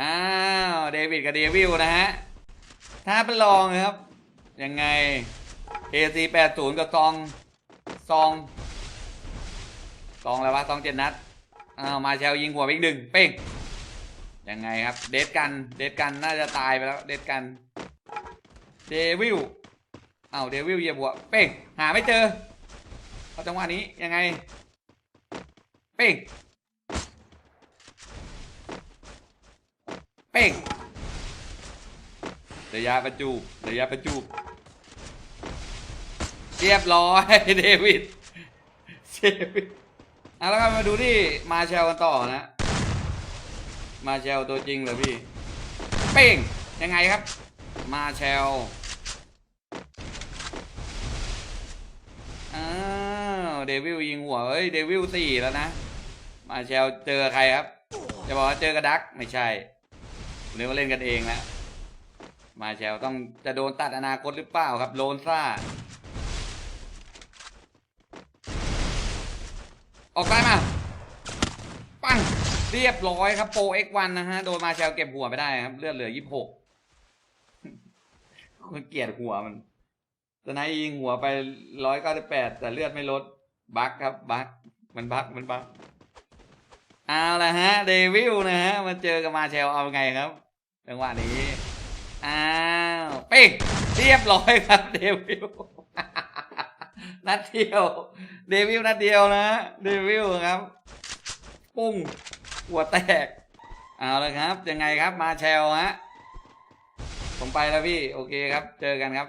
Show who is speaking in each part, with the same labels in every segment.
Speaker 1: อ้าวเดวิดกับเดวิลนะฮะท้าประลองครับ ยังไง AC 80กับซองซองซองอะไรวะซองเจ็ดนัดอ้าวมาแชลยิงหัวไปอีกหนึ่งเป้งยังไงครับ เดทกันเดทกันน่าจะตายไปแล้วเดทกันเดวิลเอาเดวิลเหยียบหัวเป้งหาไม่เจอเอาจังหวะนี้ยังไง เป้ง เป้ งระยะประจูบระยะประจูบเรียบร้อยเดวิดเดวิดเอาแล้วครับมาดูที่มาเชลกันต่อนะ มาเชลตัวจริงเหรอพี่ เป้งยังไงครับ มาเชลอ้าวเดวิลยิงหัวเอ้ยเดวิลสี่แล้วนะ มาเชลเจอใครครับ จะบอกว่าเจอกระดักไม่ใช่ หรือว่าเล่นกันเองแล้วมาเชลต้องจะโดนตัดอนาคตหรือเปล่าครับโลนซ่า ออกซ้ายมา ปัง เรียบร้อยครับโปร X1 นนะฮะ โดนมาเชลเก็บหัวไปได้ครับ เลือดเหลือ26คนเกลียดหัวมันตอนนั้นยิงหัวไป198แต่เลือดไม่ลดบั๊กครับบั๊กมันบั๊กมันบั๊ก เอาละฮะเดวิลนะฮะมาเจอกับมาเชลเอาไงครับจังหวะนี้ อ้าวเป้งเรียบร้อยครับเดวิลนัดเดียวเดวิลนัดเดียวนะเดวิลครับปุ้งหัวแตก เอาละครับยังไงครับมาแชลฮะผมไปแล้วพี่ โอเคครับ เจอกันครับ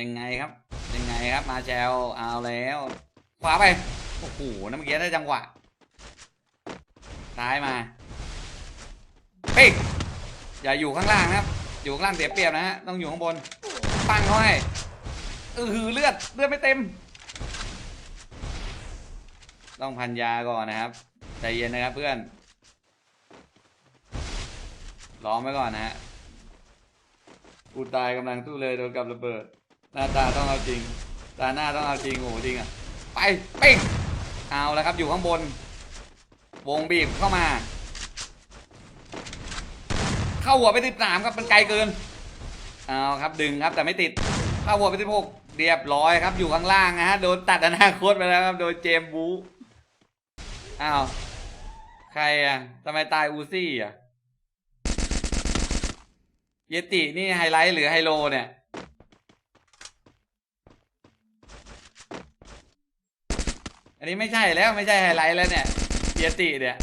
Speaker 1: ยังไงครับ ยังไงครับมาแชลเอาแล้วขวาไปโอ้โหน้ำเมื่อกี้ได้จังหวะซ้ายมาเป๊กอย่าอยู่ข้างล่างครับ อยู่ข้างล่างเสียเปรียบนะฮะต้องอยู่ข้างบนปั้งเขาให้เออหือเลือดเลือดไม่เต็ม ต้องพันยาก่อนนะครับใจเย็นนะครับเพื่อนล้อมไว้ก่อนนะฮะกูตายกำลังสู้เลยโดนกับระเบิด หน้าตาต้องเอาจริง ตาหน้าต้องเอาจริงโอ้โหจริงอะ ไปเป้งเอาแล้วครับอยู่ข้างบน วงบีบเข้ามา เข้าหัวไปติดสามครับมันไกลเกิน เอาครับดึงครับแต่ไม่ติด เข้าหัวไปที่หกเรียบร้อยครับอยู่ข้างล่างนะฮะโดนตัดอนาคตไปแล้วครับโดนเจมบูอ้าวใครอะทำไมตายอูซี่อะ เยตินี่ไฮไลท์หรือไฮโลเนี่ย อันนี้ไม่ใช่แล้วไม่ใช่ไฮไลท์แล้วเนี่ยเยติเนี่ย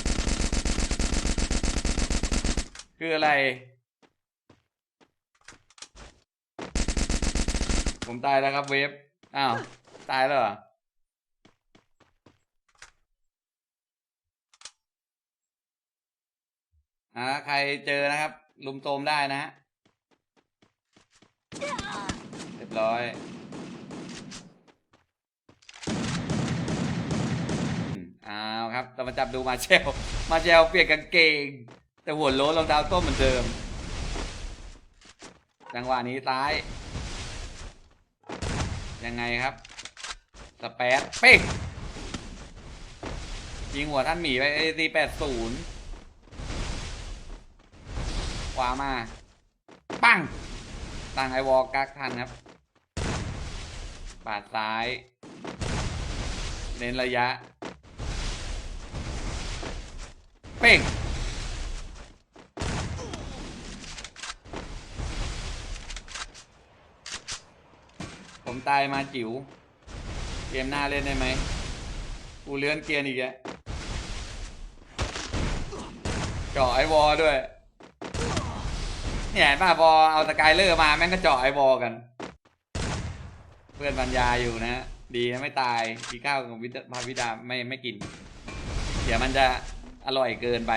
Speaker 1: คืออะไร ผมตายแล้วครับเวฟ อ้าว ตายแล้วเหรออ่าใครเจอนะครับ ลุมโตมได้นะฮะเรียบร้อย อ้าวครับ เรามาจับดูมาเชล มาเชลเปลี่ยนกางเกง แต่หัวโล้นรองเท้าต้มเหมือนเดิม จังหวะนี้ซ้าย ยังไงครับ สเปซเป้งยิงหัวท่านหมีไปเอซีแปดศูนย์ขวามา ปังตั้งไอวอลกักทันครับปาดซ้าย เน้นระยะ เป้งผมตายมาจิ๋ว เกมหน้าเล่นได้ไหมกูเลื่อนเกียร์อีกแกเจาะไอวอลด้วย เนี่ยป่ะพอเอาสกายเลอร์มาแม่งก็เจาะไอวอลกัน เพื่อนบรรยายอยู่นะ ดีนะไม่ตายกีข้าวกับวิทพาวิดาไม่ไม่กิน เดี๋ยวมันจะ อร่อยเกินไป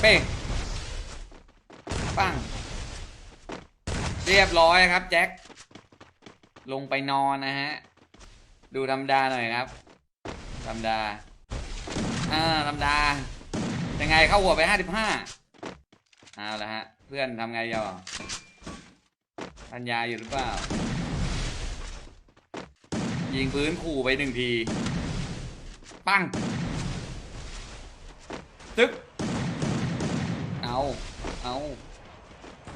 Speaker 1: เป้งปังเรียบร้อยครับ แจ็ค ลงไปนอนนะฮะ ดูธรรมดาหน่อยครับธรรมดาอ่าธรรมดายังไงเข้าหัวไปห้าสิบห้าเอาละฮะ เพื่อนทำไงยอปัญญาอยู่หรือเปล่า ยิงพื้นขู่ไปหนึ่งที ปัง ตึ๊ก เอา เอา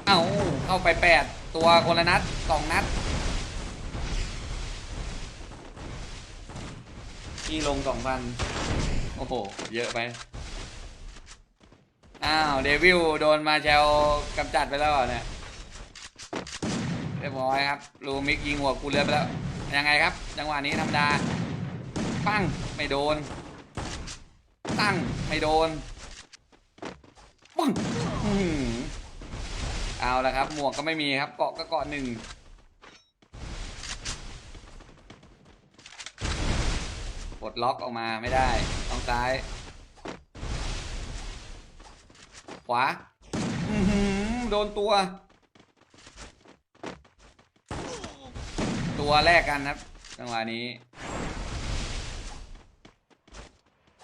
Speaker 1: เอา เข้าไปแปดตัวคนละนัดสองนัด ที่ลงสองพันโอ้โห เยอะไป อ้าว เดวิลโดนมาแชลกำจัดไปแล้วเนี่ย เรียบร้อยครับ ลูมิกยิงหัวกูเลือดไปแล้ว ยังไงครับ จังหวะนี้ธรรมดา ปั้ง ไม่โดน ตั้ง ไม่โดนปึ้งอื้อหือเอาละครับ หมวกก็ไม่มีครับ เกาะก็เกาะหนึ่งปลดล็อกออกมาไม่ได้ต้องซ้าย ขวาโดนตัว ตัวแรกกันครับจังหวะนี้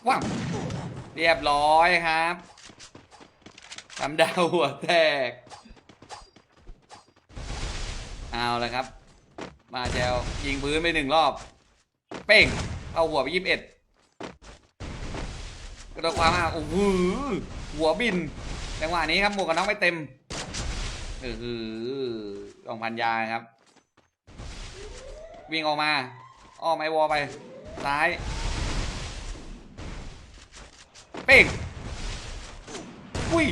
Speaker 1: ว้าวเรียบร้อยครับทำดาวหัวแตก เอาละครับ มาแจวยิงพื้นไปหนึ่งรอบ เป้ง เอาหัวไปยี่สิบเอ็ดกระโดดความมาโอ้โหหัวบินจังหวะนี้ครับหมวกกันน็อกไม่เต็มเออสองพันยาครับ วิ่งออกมาอ้อมไอวอลไป ซ้าย เป้งอุ้ย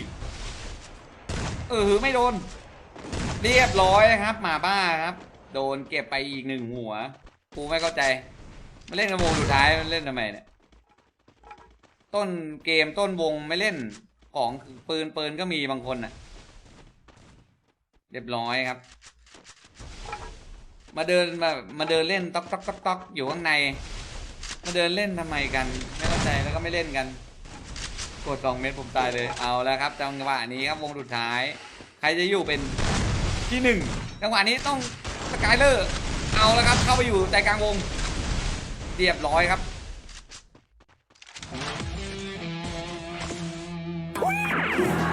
Speaker 1: เออไม่โดน เรียบร้อยครับ หมาบ้าครับ โดนเก็บไปอีกหนึ่งหัวกูไม่เข้าใจมาเล่นกันวงสุดท้าย มันเล่นทำไมเนี่ย ต้นเกมต้นวงไม่เล่นของปืนปืนก็มีบางคนน่ะ เรียบร้อยครับ มาเดินแบบมาเดินเล่นต๊อกต๊อกต๊อกต๊อกอยู่ข้างใน มาเดินเล่นทำไมกัน ไม่เข้าใจแล้วก็ไม่เล่นกัน กดสองเม็ดผมตายเลยเอาแล้วครับจังหวะนี้ครับวงสุดท้าย ใครจะอยู่เป็นที่หนึ่งจังหวะนี้ต้องสกายเลอร์เอาแล้วครับ เข้าไปอยู่ใจกลางวงเรียบร้อยครับอุ้ย